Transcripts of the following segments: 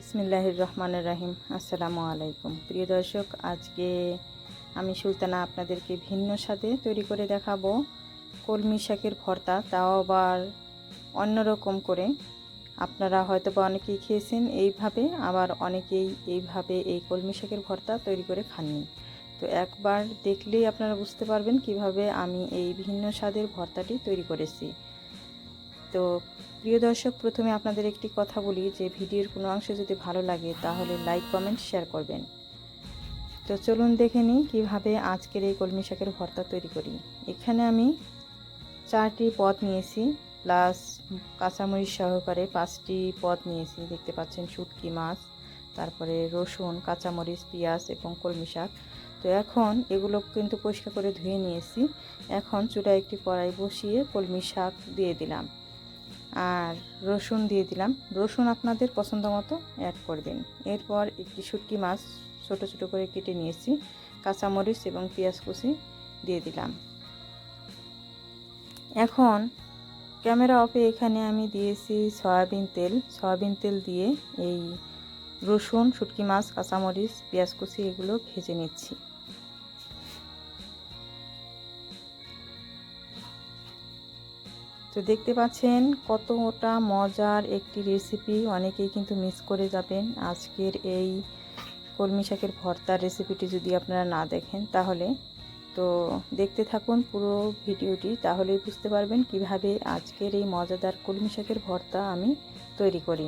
বিসমিল্লাহির রহমানের রাহিম। আসসালামু আলাইকুম। প্রিয় দর্শক, আজকে আমি সুলতানা আপনাদেরকে ভিন্ন স্বাদে তৈরি করে দেখাবো কলমি শাকের ভর্তা। তাও আবার অন্যরকম করে। আপনারা হয়তো বা অনেকেই খেয়েছেন এইভাবে, আবার অনেকেই এইভাবে এই কলমি শাকের ভর্তা তৈরি করে খাননি। তো একবার দেখলেই আপনারা বুঝতে পারবেন কীভাবে আমি এই ভিন্ন স্বাদের ভর্তাটি তৈরি করেছি। তো প্রিয় দর্শক, প্রথমে আপনাদের একটি কথা বলি যে ভিডিওর কোনো অংশ যদি ভালো লাগে তাহলে লাইক, কমেন্ট, শেয়ার করবেন। তো চলুন দেখে নিই কীভাবে আজকের এই কলমি শাকের ভর্তা তৈরি করি। এখানে আমি চারটি পদ নিয়েছি, প্লাস কাঁচামরিচ সহকারে পাঁচটি পদ নিয়েছি। দেখতে পাচ্ছেন শুটকি মাছ, তারপরে রসুন, কাঁচামরিচ, পেঁয়াজ এবং কলমি শাক। তো এখন এগুলো কিন্তু পরিষ্কার করে ধুয়ে নিয়েছি। এখন চুলায় একটি কড়াই বসিয়ে কলমি শাক দিয়ে দিলাম। আর রসুন দিয়ে দিলাম। রসুন আপনাদের পছন্দ মতো অ্যাড করবেন। এরপর একটি শুটকি মাছ ছোট ছোট করে কেটে নিয়েছি। কাঁচামরিচ এবং পেঁয়াজ কুচি দিয়ে দিলাম। এখন ক্যামেরা অফে এখানে আমি দিয়েছি সয়াবিন তেল। সয়াবিন তেল দিয়ে এই রসুন, শুটকি মাছ, কাঁচামরিচ, পেঁয়াজ কুচি এগুলো ভেজে নিচ্ছি। তো দেখতে পাচ্ছেন কতটা মজার একটি রেসিপি অনেকেই কিন্তু মিস করে যাবেন আজকের এই কলমি শাকের ভর্তার রেসিপিটি যদি আপনারা না দেখেন তাহলে। তো দেখতে থাকুন পুরো ভিডিওটি, তাহলেই বুঝতে পারবেন কীভাবে আজকের এই মজাদার কলমি শাকের ভর্তা আমি তৈরি করি।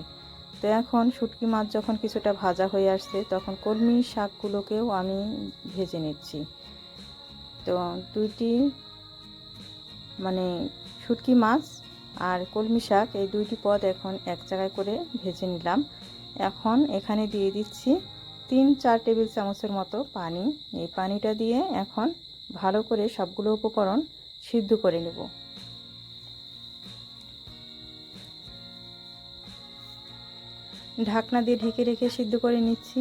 তো এখন শুটকি মাছ যখন কিছুটা ভাজা হয়ে আসছে, তখন কলমি শাকগুলোকেও আমি ভেজে নিচ্ছি। তো দুইটি মানে শুটকি মাছ আর কলমি শাক, এই দুইটি পদ এখন এক জায়গায় করে ভেজে নিলাম। এখন এখানে দিয়ে দিচ্ছি তিন চার টেবিল চামচের মতো পানি। এই পানিটা দিয়ে এখন ভালো করে সবগুলো উপকরণ সিদ্ধ করে নেব। ঢাকনা দিয়ে ঢেকে রেখে সিদ্ধ করে নিচ্ছি।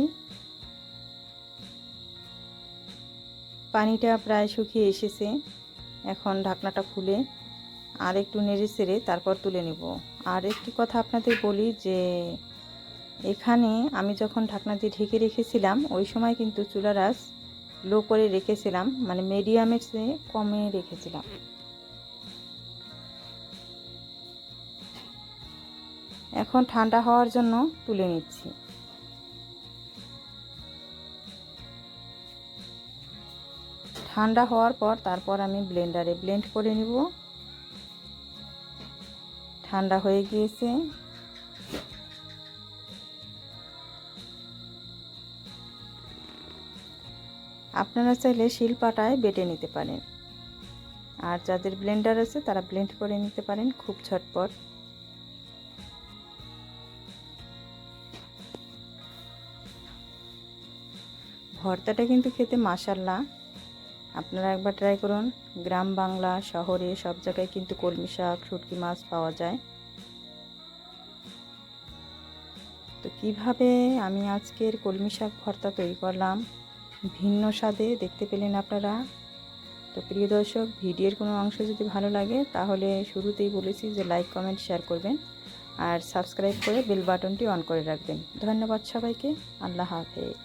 পানিটা প্রায় শুকিয়ে এসেছে। এখন ঢাকনাটা খুলে আর একটু নেড়ে চেড়ে তারপর তুলে নেব। আর একটি কথা আপনাদের বলি যে, এখানে আমি যখন ঢাকনা দিয়ে ঢেকে রেখেছিলাম, ওই সময় কিন্তু চুলার আঁচ লো করে রেখেছিলাম মানে মিডিয়ামের চেয়ে কমে রেখেছিলাম। এখন ঠান্ডা হওয়ার জন্য তুলে নিচ্ছি। ঠান্ডা হওয়ার পর তারপর আমি ব্লেন্ডারে ব্লেন্ড করে নিব। ঠান্ডা হয়ে গিয়েছে। আপনারা চাইলে শিলপাটায় বেটে নিতে পারেন। আর যাদের ব্লেন্ডার আছে, তারা ব্লেন্ড করে নিতে পারেন খুব ঝটপট। ভর্তাটা কিন্তু খেতে মাসাল্লা আপনারা একবার ট্রাই করুন। গ্রাম বাংলা, শহরে সব জায়গায় কিন্তু কলমি শাক, শুটকি মাছ পাওয়া যায়। তো কীভাবে আমি আজকের কলমি শাক ভর্তা তৈরি করলাম? ভিন্ন স্বাদে দেখতে পেলেন আপনারা। তো প্রিয় দর্শক, ভিডিওর কোনো অংশ যদি ভালো লাগে, তাহলে শুরুতেই বলেছি যে লাইক কমেন্ট শেয়ার করবেন। আর সাবস্ক্রাইব করে বেল বাটনটি অন করে রাখবেন। ধন্যবাদ সবাইকে। আল্লাহ হাফেজ।